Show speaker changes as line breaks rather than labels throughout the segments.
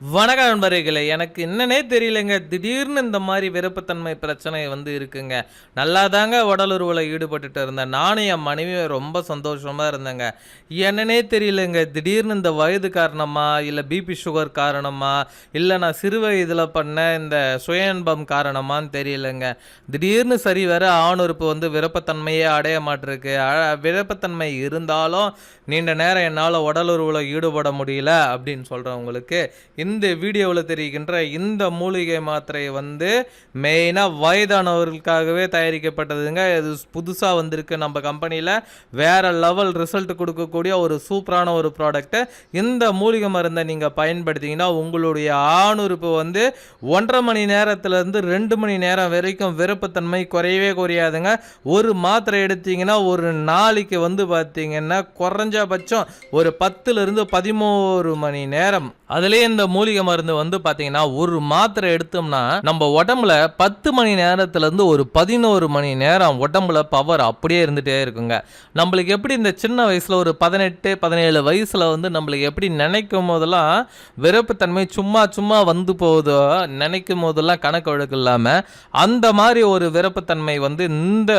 வணக்கம் நண்பர்களே. எனக்கு என்னன்னே தெரியலங்க. திடீர்னு இந்த மாதிரி விருப்பத்தன்மை பிரச்சனை வந்து இருக்குங்க. நல்லா தாங்க உடலுறவில் ஈடுபட்டுட்டு இருந்தேன். நானும் என் மனைவியும் ரொம்ப சந்தோஷமாக இருந்தேங்க. என்னன்னே தெரியலங்க. திடீர்னு இந்த வயது காரணமா இல்லை பிபி சுகர் காரணமா இல்லை நான் சிறு வயதில் பண்ண இந்த சுய இன்பம் காரணமான்னு தெரியலங்க. திடீர்னு சரி வர ஆணுறுப்பு வந்து விருப்பத்தன்மையே அடைய மாட்டிருக்கு. விருப்பத்தன்மை இருந்தாலும் நீண்ட நேரம் என்னால் உடலுறவில் ஈடுபட முடியல அப்படின்னு சொல்கிறவங்களுக்கு இந்த இந்த வீடியோவில் தெரிகின்ற இந்த மூலிகை மாத்திரை வந்து மெயினாக வயதானவர்களுக்காகவே தயாரிக்கப்பட்டதுங்க. இது புதுசாக வந்திருக்கு நம்ம கம்பெனியில் வேற லெவல் ரிசல்ட் கொடுக்கக்கூடிய ஒரு சூப்பரான ஒரு ப்ராடக்ட்டு இந்த மூலிகை மருந்தை நீங்கள் பயன்படுத்திங்கன்னா உங்களுடைய ஆணுறுப்பு வந்து ஒன்றரை மணி நேரத்துலேருந்து ரெண்டு மணி நேரம் வரைக்கும் விருப்பத்தன்மை குறையவே குறையாதுங்க. ஒரு மாத்திரை எடுத்தீங்கன்னா ஒரு நாளைக்கு வந்து பார்த்தீங்கன்னா குறைஞ்சபட்சம் ஒரு பத்துலேருந்து பதிமூறு மணி நேரம் அதுலேயே இந்த மூலிகை மருந்து வந்து பார்த்தீங்கன்னா ஒரு மாத்திரை எடுத்தோம்னா நம்ம உடம்புல பத்து மணி நேரத்துலேருந்து ஒரு பதினோரு மணி நேரம் உடம்புல பவர் அப்படியே இருந்துகிட்டே இருக்குங்க. நம்மளுக்கு எப்படி இந்த சின்ன வயசில் ஒரு பதினெட்டு பதினேழு வயசில் வந்து நம்மளுக்கு எப்படி நினைக்கும் போதெல்லாம் வெறுப்புத்தன்மை சும்மா சும்மா வந்து போகுதோ நினைக்கும் போதெல்லாம் கணக்கு வழக்கு இல்லாமல் அந்த மாதிரி ஒரு விருப்பத்தன்மை வந்து இந்த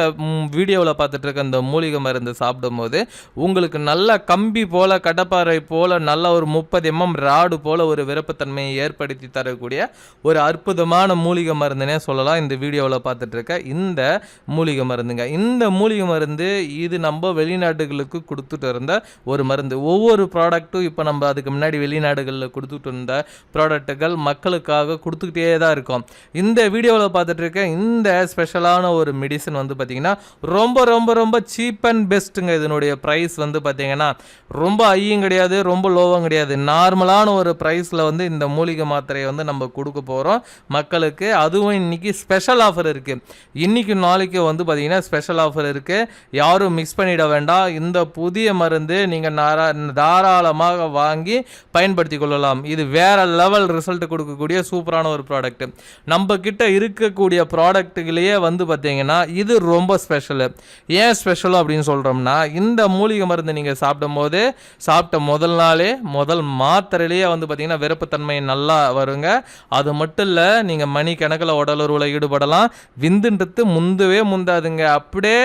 வீடியோவில் பார்த்துட்டு இருக்க இந்த மூலிகை மருந்து சாப்பிடும்போது உங்களுக்கு நல்ல கம்பி போல கடப்பாறை போல நல்ல ஒரு முப்பது எம்எம் ராடு போல ஒரு விருப்பத்தன்மையை ஏற்படுத்தி தரக்கூடிய ஒரு அற்புதமான மூலிகை மருந்துனே சொல்லலாம். இந்த வீடியோவில் பார்த்துட்ருக்க இந்த மூலிகை மருந்துங்க. இந்த மூலிகை மருந்து இது நம்ம வெளிநாடுகளுக்கு கொடுத்துட்டு இருந்த ஒரு மருந்து. ஒவ்வொரு ப்ராடக்ட்டும் இப்போ நம்ம அதுக்கு முன்னாடி வெளிநாடுகளில் கொடுத்துட்டு இருந்த ப்ராடக்ட்டுகள் மக்களுக்காக கொடுத்துக்கிட்டே தான் இருக்கும். இந்த வீடியோவில் பார்த்துட்ருக்க இந்த ஸ்பெஷலான ஒரு மெடிசன் வந்து பார்த்திங்கன்னா ரொம்ப ரொம்ப ரொம்ப சீப் அண்ட் பெஸ்ட்டுங்க இதனுடைய ப்ரைஸ் வந்து பார்த்திங்கன்னா ரொம்ப ஹையும் கிடையாது ரொம்ப லோவும் கிடையாது. நார்மலான ஒரு ப்ரைஸில் வந்து இந்த மூலிகை மாத்திரையை வந்து நம்ம கொடுக்க போகிறோம் மக்களுக்கு அதுவும் இன்றைக்கி ஸ்பெஷல் ஆஃபர் இருக்குது இன்றைக்கு நாளைக்கு வந்து பார்த்திங்கன்னா ஸ்பெஷல் ஆஃபர் இருக்குது யாரும் மிக்ஸ் பண்ணிட வேண்டாம். இந்த புதிய மருந்து நீங்கள் நாரா தாராளமாக வாங்கி பயன்படுத்தி கொள்ளலாம். இது வேறு லெவல் ரிசல்ட் கொடுக்கக்கூடிய சூப்பரான ஒரு ப்ராடக்ட் நம்ம கிட்ட இருக்கக்கூடிய ப்ராடக்ட்டுகளையே வந்து பார்த்திங்கன்னா இது ரொம்ப ஸ்பெஷலு ஏன் ஸ்பெஷலு அப்படின்னு சொல்கிறோம்னா இந்த மூலிகை மருந்து நீங்கள் சாப்பிடும்போது சாப்பிட்ட முதல் நாளே முதல் மாத்திரையிலேயே வந்து பார்த்தீங்கன்னா விருப்பத்தன்மை நல்லா வருங்க. அது மட்டும் இல்லை நீங்கள் மணி கணக்கில் உடலுறவில் ஈடுபடலாம். விந்துன்றது முந்தவே முந்தாதுங்க. அப்படியே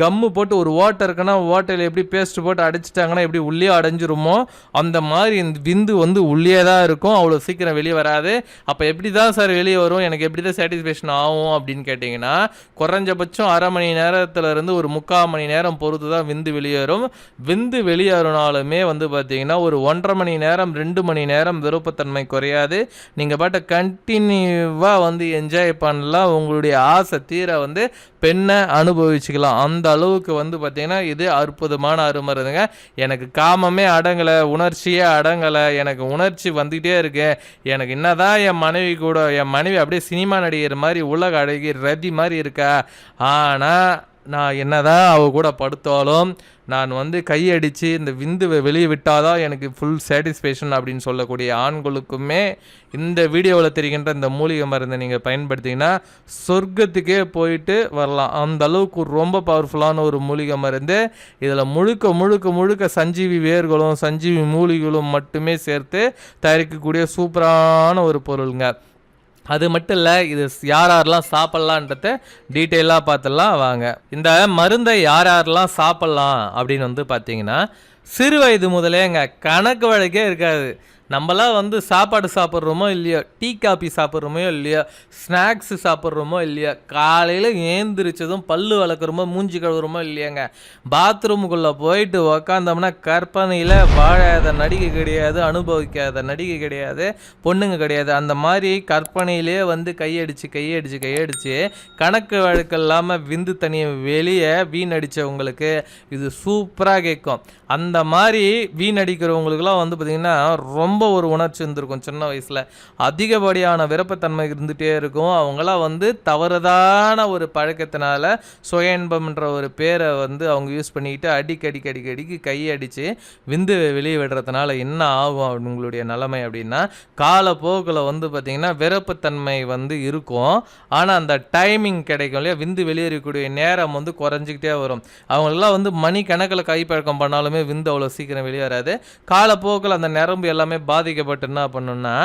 கம்மு போட்டு ஒரு ஓட்டை இருக்குன்னா ஓட்டையில் எப்படி பேஸ்ட் போட்டு அடைச்சிட்டாங்கன்னா எப்படி உள்ளே அடைஞ்சிருமோ அந்த மாதிரி இந்த விந்து வந்து உள்ளே தான் இருக்கும். அவ்வளோ சீக்கிரம் வெளியே வராது. அப்போ எப்படி தான் சார் வெளியே வரும்? எனக்கு எப்படி தான் சாட்டிஸ்ஃபேக்ஷன் ஆகும் அப்படின்னு கேட்டிங்கன்னா குறைஞ்சபட்சம் அரை மணி நேரத்துலேருந்து ஒரு முக்கால் மணி நேரம் பொறுத்து தான் விந்து வெளியேறும். விந்து வெளியேறினாலுமே வந்து பார்த்திங்கன்னா ஒரு ஒன்றரை மணி நேரம் ரெண்டு மணி நேரம் விருப்பத்தன்மை குறையாது. நீங்கள் பாட்ட கண்டினியூவாக வந்து என்ஜாய் பண்ணலாம். உங்களுடைய ஆசை தீர வந்து பெண்ணை அனுபவிச்சுக்கலாம். அந்த அளவுக்கு வந்து பார்த்தீங்கன்னா இது அற்புதமான அருமருந்துங்க எனக்கு காமமே அடங்கலை உணர்ச்சியே அடங்கலை. எனக்கு உணர்ச்சி வந்துகிட்டே இருக்கு. எனக்கு என்னதான் என் மனைவி கூட என் மனைவி அப்படியே சினிமா நடிகர் மாதிரி உலக அழகி ரதி மாதிரி இருக்கா. ஆனால் நான் என்னதான் அவ கூட படுத்தாலும் நான் வந்து கையடித்து இந்த விந்துவை வெளியே விட்டாதான் எனக்கு ஃபுல் சாட்டிஸ்ஃபேக்ஷன் அப்படின்னு சொல்லக்கூடிய ஆண்களுக்குமே இந்த வீடியோவில் தெரிகின்ற இந்த மூலிகை மருந்தை நீங்கள் பயன்படுத்திங்கன்னா சொர்க்கத்துக்கே போயிட்டு வரலாம். அந்த அளவுக்கு ரொம்ப பவர்ஃபுல்லான ஒரு மூலிகை மருந்து. இதில் முழுக்க முழுக்க முழுக்க சஞ்சீவி வேர்களும் சஞ்சீவி மூலிகளும் மட்டுமே சேர்த்து தயாரிக்கக்கூடிய சூப்பரான ஒரு பொருளுங்க. அது மட்டும் இல்லை இது யார் யாரெல்லாம் சாப்பிட்லான்றத டீட்டெயிலாக பார்த்துடலாம் வாங்க. இந்த மருந்தை யார் யாரெல்லாம் சாப்பிட்லாம் அப்படின்னு வந்து பார்த்தீங்கன்னா சிறு வயது முதலேங்க கணக்கு வழக்கே இருக்காது. நம்மலாம் வந்து சாப்பாடு சாப்பிட்றோமோ இல்லையோ டீ காபி சாப்பிட்றோமோ இல்லையோ ஸ்நாக்ஸ் சாப்பிட்றோமோ இல்லையோ காலையில் ஏந்திரிச்சதும் பல்லு வளர்க்குறோமோ மூஞ்சி கழுவுறோமோ இல்லையாங்க. பாத்ரூமுக்குள்ளே போயிட்டு உக்காந்தோம்னா கற்பனையில் வாழாத நடிகை கிடையாது அனுபவிக்காத நடிகை கிடையாது பொண்ணுங்க கிடையாது. அந்த மாதிரி கற்பனையிலே வந்து கையடிச்சு கையடிச்சு கையடிச்சு கணக்கு வழக்கு இல்லாமல் விந்து தனியை வெளியே வீணடிச்சவங்களுக்கு இது சூப்பராக கேட்கும். அந்த மாதிரி வீணடிக்கிறவங்களுக்குலாம் வந்து பார்த்திங்கன்னா ரொம்ப ரொம்ப ஒரு உணர்ச்சி இருந்திருக்கும் சின்ன வயசில். அதிகப்படியான விருப்பத்தன்மை இருந்துகிட்டே இருக்கும். அவங்களாம் வந்து தவறுதான ஒரு பழக்கத்தினால சுய இன்பம்ன்ற ஒரு பேரை வந்து அவங்க யூஸ் பண்ணிக்கிட்டு அடிக்கடிக்கு அடிக்கடிக்கு அடிக்கி கையடிச்சு விந்து வெளியே விடுறதுனால என்ன ஆகும் அவங்களுடைய நிலைமை அப்படின்னா காலப்போக்கில் வந்து பார்த்திங்கன்னா விருப்பத்தன்மை வந்து இருக்கும். ஆனால் அந்த டைமிங் கிடைக்கும் இல்லையா? விந்து வெளியேறக்கூடிய நேரம் வந்து குறைஞ்சிக்கிட்டே வரும். அவங்களெல்லாம் வந்து மணி கணக்கில் கைப்பழக்கம் பண்ணாலுமே விந்து அவ்வளோ சீக்கிரம் வெளியே வராது. காலப்போக்கில் அந்த நரம்பு எல்லாமே பாதிக்கப்பட்டு என்ன பண்ணுன்னா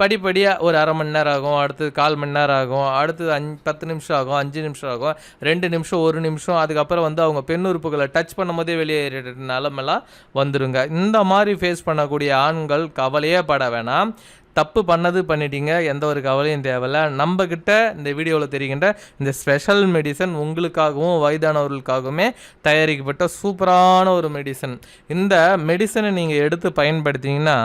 படிப்படியாக ஒரு அரை மணி நேரம் ஆகும் அடுத்தது கால் மணி நேரம் ஆகும் அடுத்தது அஞ் பத்து நிமிஷம் ஆகும் அஞ்சு நிமிஷம் ஆகும் ரெண்டு நிமிஷம் ஒரு நிமிஷம் அதுக்கப்புறம் வந்து அவங்க பெண் உறுப்புகளை டச் பண்ணும்போதே வெளியேற நிலமெல்லாம் வந்துருங்க. இந்த மாதிரி ஃபேஸ் பண்ணக்கூடிய ஆண்கள் கவலையே பட வேணாம். தப்பு பண்ணது பண்ணிட்டீங்க எந்த ஒரு கவலையும் தேவையில்ல. நம்ம கிட்ட இந்த வீடியோவில் தெரிகின்ற இந்த ஸ்பெஷல் மெடிசன் உங்களுக்காகவும் வயதானவர்களுக்காகவுமே தயாரிக்கப்பட்ட சூப்பரான ஒரு மெடிசன் இந்த மெடிசனை நீங்கள் எடுத்து பயன்படுத்திங்கன்னா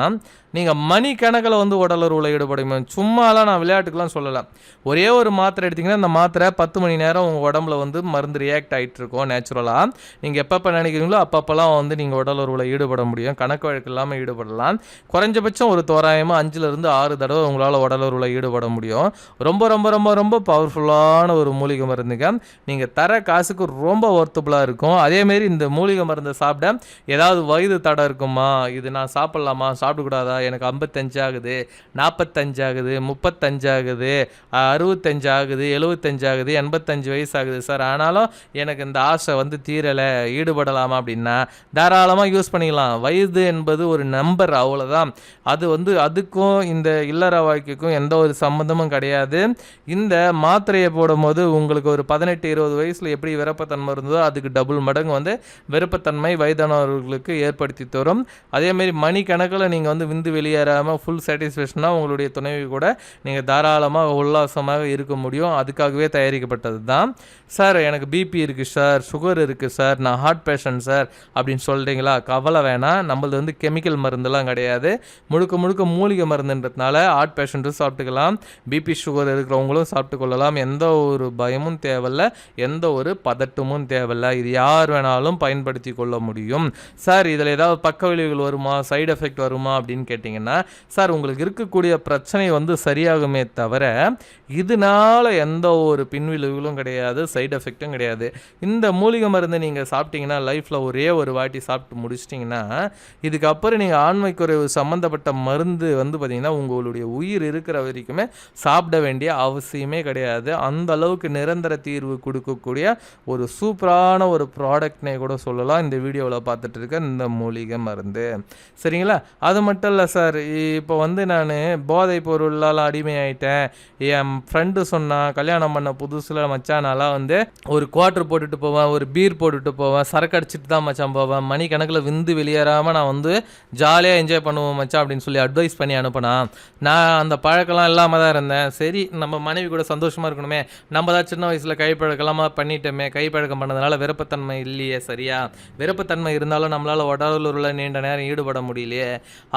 நீங்கள் மணி கணக்கில் வந்து உடலுறவில் ஈடுபடுங்க. சும்மாலாம் நான் விளையாட்டுக்கெலாம் சொல்லலை. ஒரே ஒரு மாத்திரை எடுத்திங்கன்னா அந்த மாத்திரை பத்து மணி நேரம் உங்கள் உடம்புல வந்து மருந்து ரியாக்ட் ஆகிட்டு இருக்கும் நேச்சுரலாக நீங்கள் எப்பப்போ நினைக்கிறீங்களோ அப்பப்போலாம் வந்து நீங்கள் உடலுறவில் ஈடுபட முடியும். கணக்கு வழக்கு இல்லாமல் ஈடுபடலாம். குறைஞ்சபட்சம் ஒரு தோராயமாக அஞ்சுலேருந்து ஆறு தடவை உங்களால் உடலுறவில் ஈடுபட முடியும். ரொம்ப ரொம்ப ரொம்ப ரொம்ப பவர்ஃபுல்லான ஒரு மூலிகை மருந்துங்க. நீங்கள் தர காசுக்கு ரொம்ப ஒர்த்தபுளாக இருக்கும். அதேமாரி இந்த மூலிகை மருந்தை சாப்பிட ஏதாவது வயது தடை இருக்குமா? இது நான் சாப்பிட்லாமா? சாப்பிடக்கூடாதா? எனக்கு ஐம்பத்தஞ்சு ஆகுது நாற்பத்தஞ்சு ஆகுது முப்பத்தஞ்சு ஆகுது அறுபத்தஞ்சு ஆகுது எழுபத்தஞ்சு ஆகுது எண்பத்தஞ்சு வயசு ஆகுது சார். ஆனாலும் எனக்கு இந்த ஆசை வந்து தீரலை ஈடுபடலாமா அப்படின்னா தாராளமாக யூஸ் பண்ணிக்கலாம். வயது என்பது ஒரு நம்பர் அவ்வளோதான் அது வந்து அதுக்கும் இந்த இல்லற வாழ்க்கைக்கும் எந்த ஒரு சம்மந்தமும் கிடையாது. இந்த மாத்திரையை போடும்போது உங்களுக்கு ஒரு பதினெட்டு இருபது வயசில் எப்படி விருப்பத்தன்மை இருந்ததோ அதுக்கு டபுள் மடங்கு வந்து விருப்பத்தன்மை வயதானவர்களுக்கு ஏற்படுத்தி தரும். அதேமாரி மணிக்கணக்கில் நீங்கள் வந்து விந்து வெளியேறாமல் ஃபுல் சாட்டிஸ்ஃபேக்ஷனாக உங்களுடைய துணைவி கூட நீங்கள் தாராளமாக உல்லாசமாக இருக்க முடியும். அதுக்காகவே தயாரிக்கப்பட்டது தான். சார் எனக்கு பிபி இருக்குது சார் சுகர் இருக்குது சார் நான் ஹார்ட் பேஷண்ட் சார் அப்படின்னு சொல்கிறீங்களா கவலை வேணாம். நம்மளது வந்து கெமிக்கல் மருந்துலாம் கிடையாது. முழுக்க முழுக்க மூலிகை மருந்துன்றதுனால ஹார்ட் பேஷண்ட்டும் சாப்பிட்டுக்கலாம். பிபி சுகர் இருக்கிறவங்களும் சாப்பிட்டு கொள்ளலாம். எந்த ஒரு பயமும் தேவையில்ல. எந்த ஒரு பதட்டமும் தேவையில்ல. இது யார் வேணாலும் பயன்படுத்தி கொள்ள முடியும். சார் இதில் ஏதாவது பக்க விளைவுகள் வருமா? சைடு எஃபெக்ட் வருமா? அப்படின்னு கேட்டிங்கன்னா சார் உங்களுக்கு இருக்கக்கூடிய பிரச்சனை வந்து சரியாகுமே தவிர இதனால எந்த ஒரு பின்விளைவுகளும் கிடையாது சைடு எஃபெக்ட்டும் கிடையாது. இந்த மூலிகை மருந்து நீங்கள் சாப்பிட்டீங்கன்னா லைஃப்பில் ஒரே ஒரு வாட்டி சாப்பிட்டு முடிச்சிட்டிங்கன்னா இதுக்கப்புறம் நீங்கள் ஆண்மை குறைவு சம்மந்தப்பட்ட மருந்து வந்து பார்த்திங்கன்னா உங்களுடைய உயிர் இருக்கிற வரைக்குமே சாப்பிட வேண்டிய அவசியமே கிடையாது. அந்த அளவுக்கு நிரந்தர தீர்வு கொடுக்கக்கூடிய ஒரு சூப்பரான ஒரு ப்ராடக்ட்னே கூட சொல்லலாம். இந்த வீடியோவில் பார்த்துட்டு இருக்க இந்த மூலிகை மருந்து. சரிங்களா? அது மட்டும் இல்லை சார் இப்போ வந்து நான் போதை பொருளால் அடிமையாயிட்டேன். என் ஃப்ரெண்டு சொன்னான் கல்யாணம் பண்ண புதுசில் மச்சான் வந்து ஒரு குவார்ட்டர் போட்டுட்டு போவேன் ஒரு பீர் போட்டுட்டு போவேன் சரக்கு அடிச்சிட்டு தான் மச்சான் போவேன். மணி கணக்கில் விந்து வெளியேறாமல் நான் வந்து ஜாலியாக என்ஜாய் பண்ணுவேன் மச்சான் அப்படின்னு சொல்லி அட்வைஸ் பண்ணி அனுப்பினா நான் அந்த பழக்கம்லாம் இல்லாமல் தான் இருந்தேன். சரி நம்ம மனைவி கூட சந்தோஷமாக இருக்கணுமே. நம்ம தான் சின்ன வயசில் கைப்பழக்கலாமா பண்ணிட்டோமே. கைப்பழக்கம் பண்ணதுனால விருப்பத்தன்மை இல்லையே சரியா? விருப்பத்தன்மை இருந்தாலும் நம்மளால் உடலுறவில் நீண்ட நேரம் ஈடுபட முடியலையே.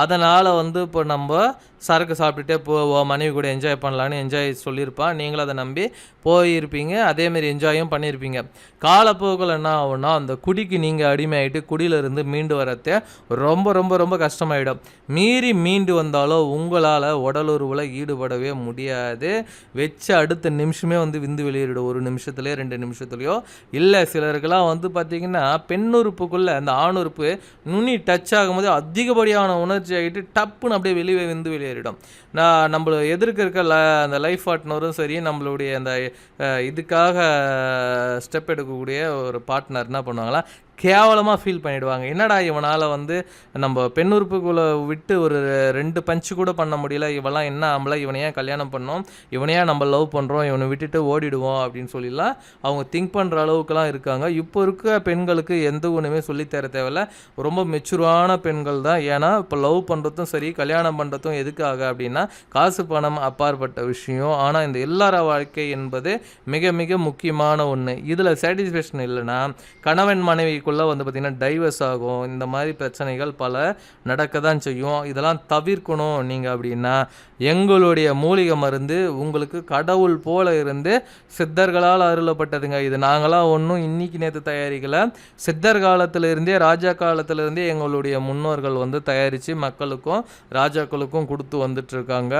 அதனால் வந்து இப்போ நம்ம சரக்கு சாப்பிட்டுட்டே போவோம் மனைவி கூட என்ஜாய் பண்ணலான்னு என்ஜாய் சொல்லியிருப்பான் நீங்களும் அதை நம்பி போயிருப்பீங்க. அதேமாரி என்ஜாயும் பண்ணியிருப்பீங்க. காலப்போக்கில் என்ன ஆகும்னா அந்த குடிக்கு நீங்கள் அடிமையாயிட்டு குடியிலிருந்து மீண்டு வரத்தே ரொம்ப ரொம்ப ரொம்ப கஷ்டமாயிடும். மீறி மீண்டு வந்தாலும் உங்களால் உடலுறவில் ஈடுபடவே முடியாது. வச்ச அடுத்த நிமிஷமே வந்து விந்து வெளியேறிடும். ஒரு நிமிஷத்துலேயோ ரெண்டு நிமிஷத்துலையோ. இல்லை சிலருக்கெல்லாம் வந்து பார்த்திங்கன்னா பெண்ணுறுப்புக்குள்ளே அந்த ஆணுறுப்பு நுனி டச் ஆகும்போது அதிகப்படியான உணர்ச்சி ஆகிட்டு டப்புன்னு அப்படியே வெளியே வந்து வெளியேறிடும். நான் நம்மள எதிர்க்க இருக்க ல அந்த லைஃப் பார்ட்னரும் சரி நம்மளுடைய அந்த இதுக்காக ஸ்டெப் எடுக்கக்கூடிய ஒரு பார்ட்னர் என்ன பண்ணுவாங்களா கேவலமாக ஃபீல் பண்ணிடுவாங்க. என்னடா இவனால் வந்து நம்ம பெண் உறுப்புக்குள்ளே விட்டு ஒரு ரெண்டு பஞ்சு கூட பண்ண முடியல. இவெல்லாம் என்ன ஆம்பளை? இவனையே கல்யாணம் பண்ணோம். இவனையே நம்ம லவ் பண்ணுறோம் இவனை விட்டுட்டு ஓடிடுவோம் அப்படின்னு சொல்லிலாம் அவங்க திங்க் பண்ணுற அளவுக்குலாம் இருக்காங்க. இப்போ இருக்க பெண்களுக்கு எந்த ஒன்றுமே சொல்லித்தர தேவையில்ல. ரொம்ப மெச்சூரான பெண்கள் தான். ஏன்னா இப்போ லவ் பண்ணுறதும் சரி கல்யாணம் பண்ணுறதும் எதுக்காக அப்படின்னா காசு பணம் அப்பாற்பட்ட விஷயம். ஆனால் இந்த எல்லார வாழ்க்கை என்பது மிக மிக முக்கியமான ஒன்று இதில் சாட்டிஸ்ஃபேக்ஷன் இல்லைன்னா கணவன் மனைவி மனைவிக்குள்ளே வந்து பார்த்திங்கன்னா டைவர்ஸ் ஆகும். இந்த மாதிரி பிரச்சனைகள் பல நடக்க தான் செய்யும். இதெல்லாம் தவிர்க்கணும் நீங்கள் அப்படின்னா எங்களுடைய மூலிகை மருந்து உங்களுக்கு கடவுள் போல இருந்து சித்தர்களால் அருளப்பட்டதுங்க. இது நாங்களாம் ஒன்றும் இன்னைக்கு நேற்று தயாரிக்கலை. சித்தர் காலத்திலிருந்தே ராஜா காலத்திலிருந்தே எங்களுடைய முன்னோர்கள் வந்து தயாரித்து மக்களுக்கும் ராஜாக்களுக்கும் கொடுத்து வந்துட்டுருக்காங்க.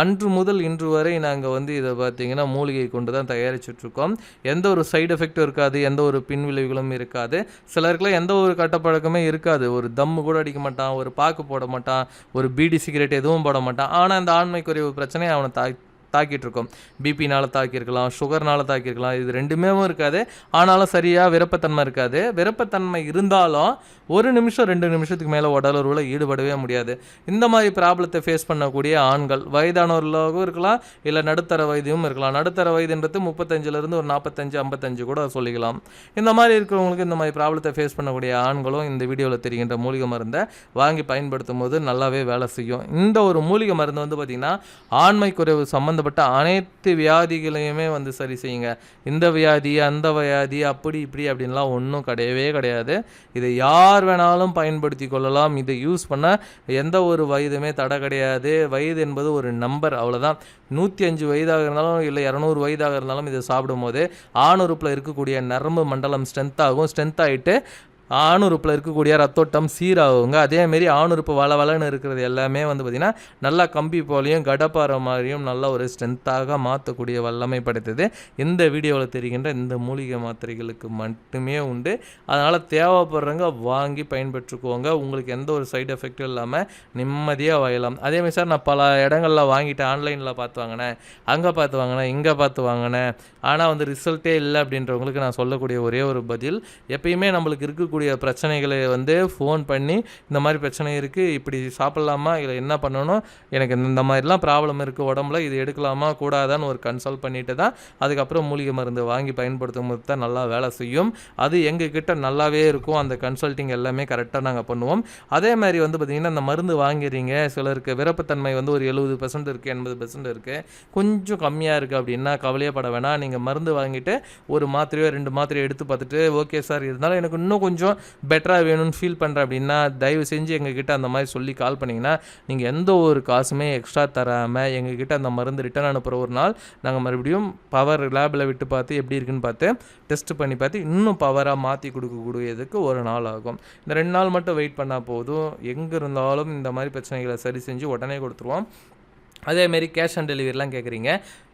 அன்று முதல் இன்று வரை நாங்கள் வந்து இதை பார்த்திங்கன்னா மூலிகை கொண்டு தான் தயாரிச்சுட்ருக்கோம் எந்த ஒரு சைடு எஃபெக்ட்டும் இருக்காது எந்த ஒரு பின்விளைவுகளும் இருக்காது. சிலருக்குலாம் எந்த ஒரு கட்டப்பழக்கமே இருக்காது. ஒரு தம்மு கூட அடிக்க மாட்டான் ஒரு பாக்கு போட மாட்டான் ஒரு பீடி சிகரெட் எதுவும் போட மாட்டான். ஆனால் அந்த ஆண்மை குறைவு பிரச்சனையை அவனை தாய் தாக்கிட்டு இருக்கும் பிபினால தாக்கியிருக்கலாம் சுகர்னால தாக்கியிருக்கலாம் இது ரெண்டுமே இருக்காது. ஆனாலும் சரியாக விருப்பத்தன்மை இருக்காது. விருப்பத்தன்மை இருந்தாலும் ஒரு நிமிஷம் ரெண்டு நிமிஷத்துக்கு மேலே உடல் ஈடுபடவே முடியாது. இந்த மாதிரி ப்ராப்ளத்தை ஃபேஸ் பண்ணக்கூடிய ஆண்கள் வயதானவர்களாகவும் இருக்கலாம் இல்லை நடுத்தர வயதியும் இருக்கலாம். நடுத்தர வயதுன்றது முப்பத்தஞ்சிலேருந்து ஒரு நாற்பத்தஞ்சு ஐம்பத்தஞ்சு கூட சொல்லிக்கலாம். இந்த மாதிரி இருக்கிறவங்களுக்கு இந்த மாதிரி ப்ராப்ளத்தை ஃபேஸ் பண்ணக்கூடிய ஆண்களும் இந்த வீடியோவில் தெரிகின்ற மூலிகை மருந்தை வாங்கி பயன்படுத்தும் போது நல்லாவே வேலை செய்யும். இந்த ஒரு மூலிகை மருந்து வந்து பார்த்திங்கன்னா ஆண்மை குறைவு சம்மந்தப்பட்ட அனைத்து வியாதிகளையுமே வந்து சரி செய்யுங்க. இந்த வியாதி அந்த வியாதி அப்படி இப்படி அப்படின்லாம் ஒன்றும் கிடையவே கிடையாது. இதை யார் வேணாலும் பயன்படுத்தி கொள்ளலாம். இதை யூஸ் பண்ண எந்த ஒரு வயதுமே தடை கிடையாது. வயது என்பது ஒரு நம்பர் அவ்வளோதான் நூற்றி அஞ்சு வயதாக இருந்தாலும் இல்லை இரநூறு வயதாக இருந்தாலும் இதை சாப்பிடும்போது ஆணுறுப்பில் இருக்கக்கூடிய நரம்பு மண்டலம் ஸ்ட்ரென்த் ஆகும். ஸ்ட்ரென்த் ஆகிட்டு ஆணுறுப்பில் இருக்கக்கூடிய ரத்தோட்டம் சீராகுங்க. அதேமாரி ஆணுறுப்பு வள வளன்னு இருக்கிறது எல்லாமே வந்து பார்த்திங்கன்னா நல்லா கம்பி போலையும் கடப்பாறை மாதிரியும் நல்ல ஒரு ஸ்ட்ரென்த்தாக மாற்றக்கூடிய வல்லமை படைத்தது. இந்த வீடியோவில் தெரிகின்ற இந்த மூலிகை மாத்திரைகளுக்கு மட்டுமே உண்டு. அதனால் தேவைப்படுறவங்க வாங்கி பயன்பெற்றுக்கோங்க. உங்களுக்கு எந்த ஒரு சைடு எஃபெக்டும் இல்லாமல் நிம்மதியாக வாழலாம். அதேமாதிரி சார் நான் பல இடங்களில் வாங்கிட்டு ஆன்லைனில் பார்த்து வாங்கினேன். அங்கே பார்த்து வாங்கினேன். இங்கே பார்த்து வாங்கினேன். ஆனால் வந்து ரிசல்ட்டே இல்லை அப்படின்றவங்களுக்கு நான் சொல்லக்கூடிய ஒரே ஒரு பதில் எப்பயுமே நம்மளுக்கு இருக்கக்கூடிய பிரச்சனைகளை வந்து ஃபோன் பண்ணி இந்த மாதிரி பிரச்சனை இருக்குது இப்படி சாப்பிட்லாமா? இதில் என்ன பண்ணணும்? எனக்கு இந்த மாதிரிலாம் ப்ராப்ளம் இருக்குது உடம்புல இது எடுக்கலாமா? கூடாதான்னு ஒரு கன்சல்ட் பண்ணிட்டு தான் அதுக்கப்புறம் மூலிகை மருந்து வாங்கி பயன்படுத்தும் போது தான் நல்லா வேலை செய்யும். அது எங்ககிட்ட நல்லாவே இருக்கும். அந்த கன்சல்ட்டிங் எல்லாமே கரெக்டாக நாங்கள் பண்ணுவோம். அதே மாதிரி வந்து பார்த்திங்கன்னா இந்த மருந்து வாங்கிறீங்க. சிலருக்கு விருப்பத்தன்மை வந்து ஒரு எழுபது பெர்சன்ட் இருக்குது எண்பது பெர்சன்ட் இருக்குது கொஞ்சம் கம்மியாக இருக்குது அப்படின்னா கவலையே பட வேணாம். நீங்கள் மருந்து வாங்கிட்டு ஒரு மாத்திரையோ ரெண்டு மாத்திரையோ எடுத்து பார்த்துட்டு ஓகே சார் இருந்தாலும் எனக்கு இன்னும் கொஞ்சம் பெட்டராக வேணும்னு ஃபீல் பண்ணுறேன் அப்படின்னா தயவு செஞ்சு எங்ககிட்ட அந்த மாதிரி சொல்லி கால் பண்ணிங்கன்னா நீங்கள் எந்த ஒரு காசுமே எக்ஸ்ட்ரா தராமல் எங்ககிட்ட அந்த மருந்து ரிட்டர்ன் அனுப்புகிற ஒரு நாள் நாங்கள் மறுபடியும் பவர் லேபில் விட்டு பார்த்து எப்படி இருக்குன்னு பார்த்து டெஸ்ட் பண்ணி பார்த்து இன்னும் பவராக மாற்றி கொடுக்கக்கூடியதுக்கு ஒரு நாள் ஆகும். இந்த ரெண்டு நாள் மட்டும் வெயிட் பண்ணால் போதும். எங்கே இருந்தாலும் இந்த மாதிரி பிரச்சனைகளை சரி செஞ்சு உடனே கொடுத்துருவோம். அதேமாரி கேஷ் ஆன் டெலிவரிலாம் கேட்குறீங்க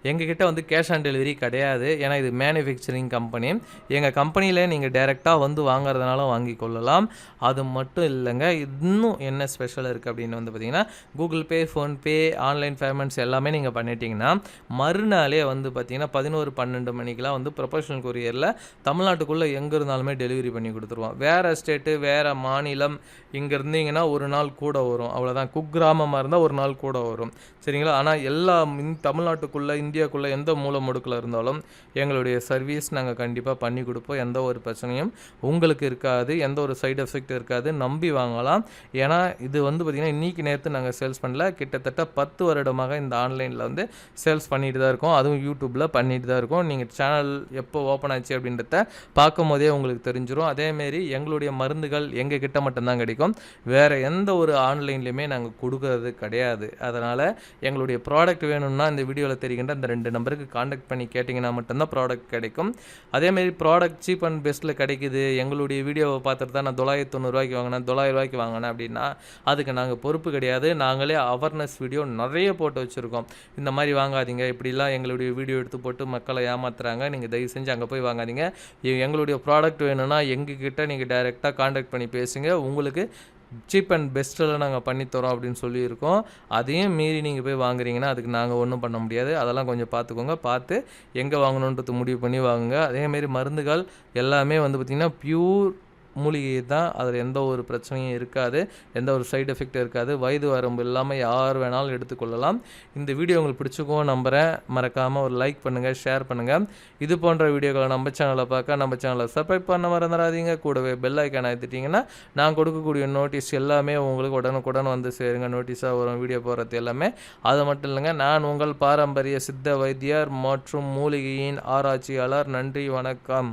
எங்ககிட்ட வந்து கேஷ் ஆன் டெலிவரி கிடையாது. ஏன்னா இது மேனுஃபேக்சரிங் கம்பெனி எங்கள் கம்பெனியில் நீங்கள் டைரெக்டாக வந்து வாங்குறதுனால வாங்கி கொள்ளலாம். அது மட்டும் இல்லைங்க இன்னும் என்ன ஸ்பெஷல் இருக்குது அப்படின்னு வந்து பார்த்தீங்கன்னா Google Pay PhonePe online payments எல்லாமே நீங்கள் பண்ணிட்டீங்கன்னா மறுநாளே வந்து பார்த்தீங்கன்னா பதினோரு பன்னெண்டு மணிக்கெலாம் வந்து ப்ரொஃபஷனல் கொரியரில் தமிழ்நாட்டுக்குள்ளே எங்கே இருந்தாலுமே டெலிவரி பண்ணி கொடுத்துருவோம். வேறு ஸ்டேட்டு வேறு மாநிலம் இங்கே இருந்தீங்கன்னா ஒரு நாள் கூட வரும். அவ்வளோதான் குக்கிராமமாக இருந்தால் ஒரு நாள் கூட வரும். சரிங்களா? ஆனால் எல்லா இந் தமிழ்நாட்டுக்குள்ளே இந்தியாவுக்குள்ளே எந்த மூல முடுக்கில் இருந்தாலும் எங்களுடைய சர்வீஸ் நாங்கள் கண்டிப்பாக பண்ணி கொடுப்போம். எந்த ஒரு பிரச்சனையும் உங்களுக்கு இருக்காது எந்த ஒரு சைடு எஃபெக்ட் இருக்காது. நம்பி வாங்கலாம். ஏன்னா இது வந்து பார்த்திங்கன்னா இன்றைக்கி நேற்று நாங்கள் சேல்ஸ் பண்ணல. கிட்டத்தட்ட பத்து வருடமாக இந்த ஆன்லைனில் வந்து சேல்ஸ் பண்ணிட்டு தான் இருக்கோம். அதுவும் யூடியூப்பில் பண்ணிட்டு தான் இருக்கோம். நீங்கள் சேனல் எப்போ ஓப்பன் ஆச்சு அப்படின்றத பார்க்கும் போதே உங்களுக்கு தெரிஞ்சிடும் அதேமாரி எங்களுடைய மருந்துகள் எங்கள் கிட்ட மட்டும்தான் கிடைக்கும். வேறு எந்த ஒரு ஆன்லைன்லையுமே நாங்கள் கொடுக்கறது கிடையாது. அதனால் எங்களுடைய ப்ராடக்ட் வேணும்னா இந்த வீடியோவில் தெரிகின்ற இந்த ரெண்டு நம்பருக்கு காண்டாக்ட் பண்ணி கேட்டிங்கன்னா மட்டும்தான் ப்ராடக்ட் கிடைக்கும். அதேமாரி ப்ராடக்ட் சீப் அண்ட் பெஸ்ட்டில் கிடைக்குது. எங்களுடைய வீடியோவை பார்த்துட்டு தான் நான் தொள்ளாயிரத்தி தொண்ணூறுரூவாய்க்கு வாங்கினேன். தொள்ளாயிரம் ரூபாய்க்கு வாங்கினேன் அப்படின்னா அதுக்கு நாங்கள் பொறுப்பு கிடையாது. நாங்களே அவேர்னஸ் வீடியோ நிறைய போட்டு வச்சுருக்கோம். இந்த மாதிரி வாங்காதீங்க. இப்படிலாம் எங்களுடைய வீடியோ எடுத்து போட்டு மக்களை ஏமாத்துறாங்க. நீங்கள் தயவு செஞ்சு அங்கே போய் வாங்காதீங்க. எங்களுடைய ப்ராடக்ட் வேணும்னா எங்ககிட்ட நீங்கள் டைரெக்டாக காண்டாக்ட் பண்ணி பேசுங்க. உங்களுக்கு சீப் அண்ட் பெஸ்ட்டில் நாங்கள் பண்ணித்தரோம் அப்படின்னு சொல்லியிருக்கோம். அதையும் மீறி நீங்கள் போய் வாங்குறீங்கன்னா அதுக்கு நாங்கள் ஒன்றும் பண்ண முடியாது. அதெல்லாம் கொஞ்சம் பார்த்துக்கோங்க பார்த்து எங்கே வாங்கணுன்றது முடிவு பண்ணி வாங்குங்க. அதேமாரி மருந்துகள் எல்லாமே வந்து பார்த்திங்கன்னா பியூர் மூலிகை தான் அதில் எந்த ஒரு பிரச்சனையும் இருக்காது எந்த ஒரு சைடு எஃபெக்ட் இருக்காது. வயது வரம்பு இல்லாமல் யார் வேணாலும் எடுத்துக்கொள்ளலாம். இந்த வீடியோ உங்களுக்கு பிடிச்சிக்கும் நம்புகிறேன் மறக்காமல் ஒரு லைக் பண்ணுங்கள் ஷேர் பண்ணுங்கள் இது போன்ற வீடியோக்களை நம்ம சேனலில் பார்க்க நம்ம சேனலை சப்ஸ்கிரைப் பண்ண மறந்துடாதீங்க. கூடவே பெல் ஐக்கான் அழுத்திட்டிங்கன்னா நான் கொடுக்கக்கூடிய நோட்டீஸ் எல்லாமே உங்களுக்கு உடனுக்குடன் வந்து சேருங்க. நோட்டீஸாக வரும் வீடியோ போகிறது எல்லாமே. அது மட்டும் இல்லைங்க நான் உங்கள் பாரம்பரிய சித்த வைத்தியர் மற்றும் மூலிகையின் ஆராய்ச்சியாளர். நன்றி வணக்கம்.